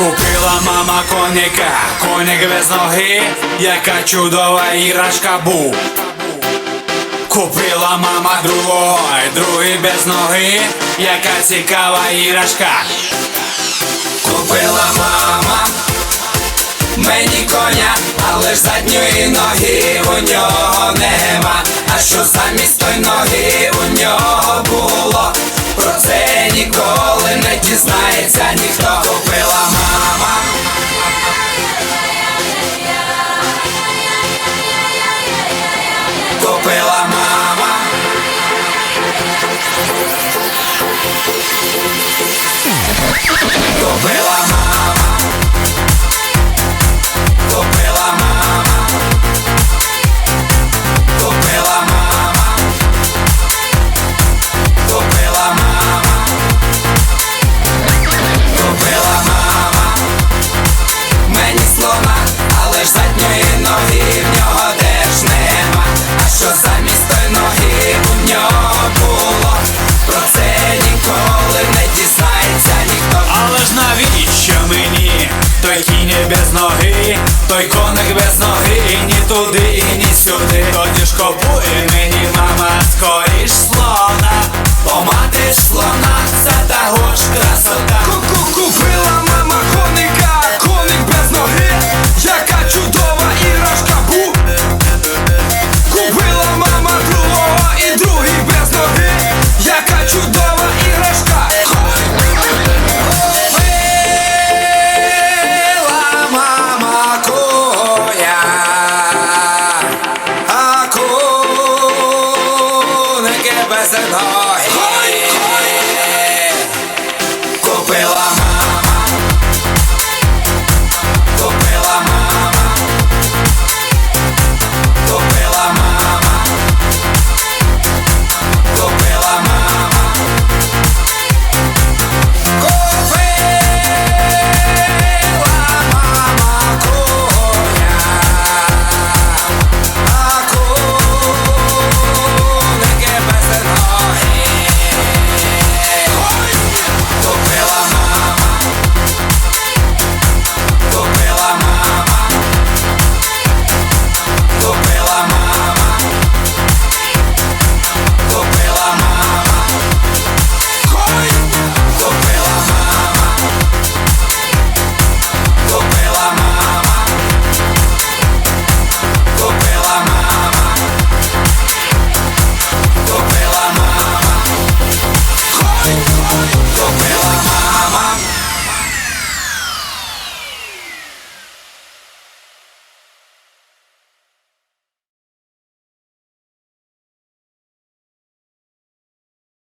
Купила мама коніка, коник без ноги, яка чудова іграшка був. Купила мама другого, другий без ноги, яка цікава іграшка. Купила мама мені коня, але ж задньої ноги у нього нема. А що замість той ноги у нього було? Про це ніколи не дізнається ніхто. To veľa той кінь без ноги, той коник без ноги, і ні туди, і ні сюди. Тоді ж копуй мені за ноги Купила